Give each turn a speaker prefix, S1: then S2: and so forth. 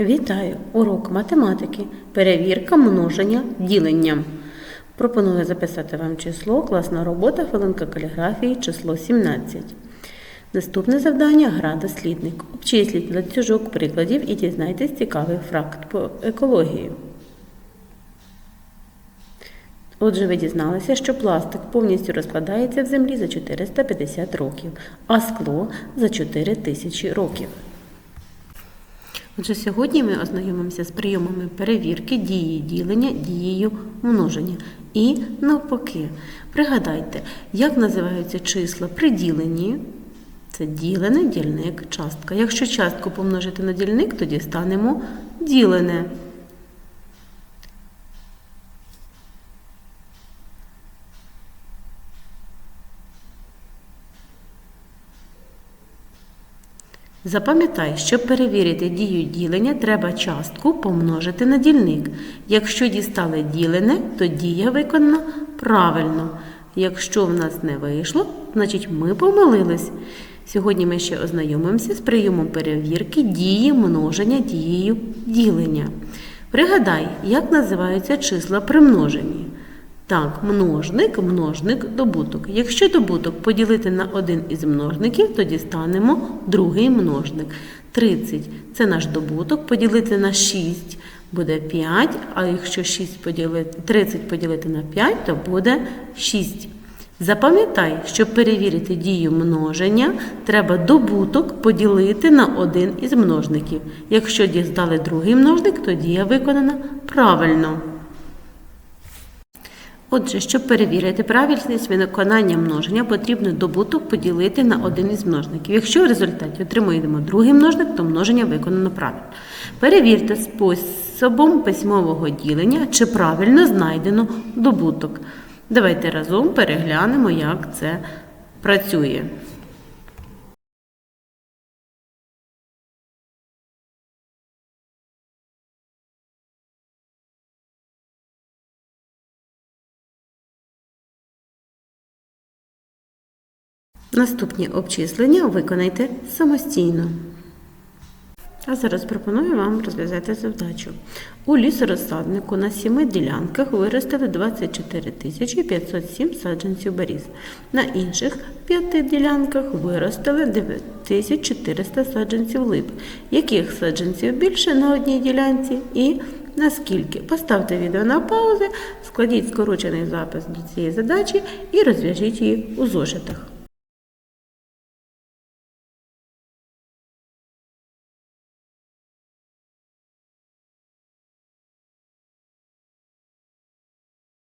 S1: Вітаю! Урок математики. Перевірка множення діленням. Пропоную записати вам число, класна робота, хвилинка каліграфії, число 17. Наступне завдання гра дослідник. Обчисліть ланцюжок прикладів і дізнайтесь цікавий факт по екології. Отже, ви дізналися, що пластик повністю розкладається в землі за 450 років, а скло за 4000 років. Отже, сьогодні ми ознайомимося з прийомами перевірки дії ділення дією множення. І навпаки, пригадайте, як називаються числа при діленні. Це ділене, дільник, частка. Якщо частку помножити на дільник, тоді станемо ділене. Запам'ятай, щоб перевірити дію ділення, треба частку помножити на дільник. Якщо дістали ділене, то дія виконана правильно. Якщо в нас не вийшло, значить ми помилились. Сьогодні ми ще ознайомимося з прийомом перевірки дії множення дією ділення. Пригадай, як називаються числа при множенні. Так, множник, множник, добуток. Якщо добуток поділити на один із множників, тоді станемо другий множник. 30 це наш добуток, поділити на 6 буде 5, а якщо 6 поділити, 30 поділити на 5, то буде 6. Запам'ятай, щоб перевірити дію множення, треба добуток поділити на один із множників. Якщо дістали другий множник, то дія виконана правильно. Отже, щоб перевірити правильність виконання множення, потрібно добуток поділити на один із множників. Якщо в результаті отримуємо другий множник, то множення виконано правильно. Перевірте способом письмового ділення, чи правильно знайдено добуток. Давайте разом переглянемо, як це працює. Наступні обчислення виконайте самостійно. А зараз пропоную вам розв'язати завдачу. У лісорозсаднику на сіми ділянках виростили 24 507 саджанців беріз. На інших п'яти ділянках виростили 9400 саджанців лип. Яких саджанців більше на одній ділянці і наскільки? Поставте відео на паузи, складіть скорочений запис до цієї задачі і розв'яжіть її у зошитах.